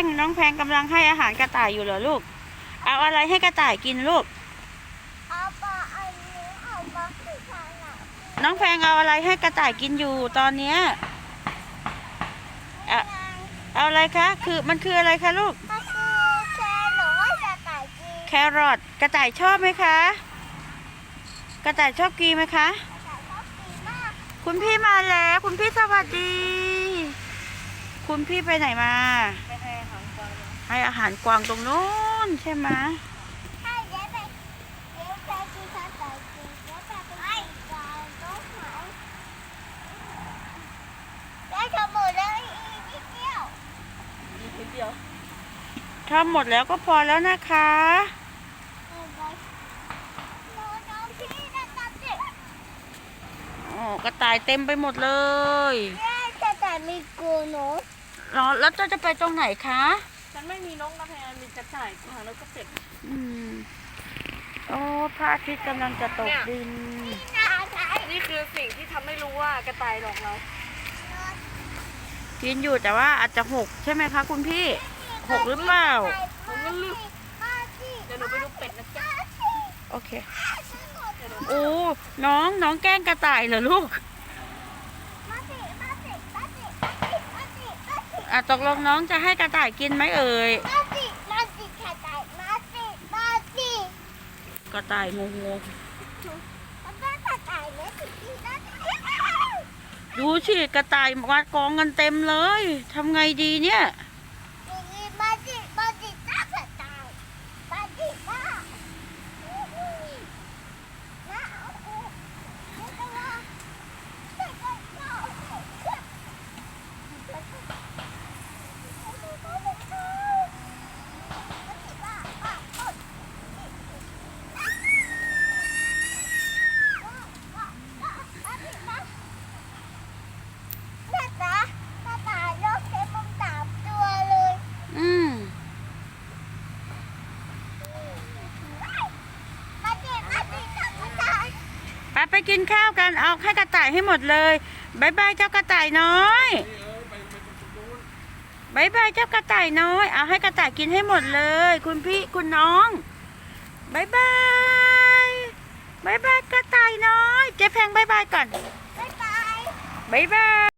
ง น้องแพงกำลังให้อาหารกระต่ายอยู่เหรอลูก เอาอะไรให้กระต่ายกินลูก เอาปลาอันนี้เอามาคือทางไหนน้องแพงเอาอะไรให้กระต่ายกินอยู่ตอนเนี้ยเอาเอาอะไรคะ คือมันคืออะไรคะลูกมันคือแครอทจะไก่จีแครอทกระต่ายชอบไหมคะ กระต่ายชอบกินไหมคะแต่ชอบกินมากคุณพี่มาแล้ว คุณพี่สวัสดี คุณพี่ไปไหนมาไม่ให้ของกวาง ใหารกวางตรงนู้นใช่ไหมถ้าหมดแล้วก็พอแล้วนะคะโอ้กระต่ายเต็มไปหมดเลยกระต่ายมีกูนกแล้วเราจะไปตรงไหนคะ ฉันไม่มีนกนะแพนมีกระต่ายกูหานกกระเป็ดอืมโอ้พระอาทิตย์กำลังจะตกดินน่าใช้นี่คือสิ่งที่ทำให้รู้ว่ากระต่ายหลอกเรา กินอยู่แต่ว่าอาจจะหกใช่ไหมคะคุณพี่หกหรือเปล่ามันก็ลึกมาสิเดี๋ยวหนูไปดูเป็ดนะจ๊ะโอเคโอ้น้องน้องแกล้งกระต่ายเหรอลูก มาสิมาสิมาสิมาสิมาสิมาสิ อะตกลงน้องจะให้กระต่ายกินไหมเอ่ยมาสิมาสิแค่ไหนมาสิมาสิกระต่ายงงมันก็แค่ไหนเนี่ยสิที่นั่นๆดูสิกระต่ายมากองกันเต็มเลยทำไงดีเนี่ย มาสิมาสิจ้าแค่ไหนมาสิมามาเอากูไม่ต้องรอไม่ต้องรอ แม่จ๋าป้าป๋าโลกเทปมสามตัวเลย อืม มาดิมาดิจับกระต่าย ไปกินข้าวกันเอาให้กระต่ายให้หมดเลยบายบายเจ้ากระต่ายน้อยบายบายเจ้ากระต่ายน้อย เอาให้กระต่ายกินให้หมดเลย คุณพี่คุณน้องบายบายบายบายกระต่ายน้อย เจ๊แพงบายบายก่อนบายบายบายบาย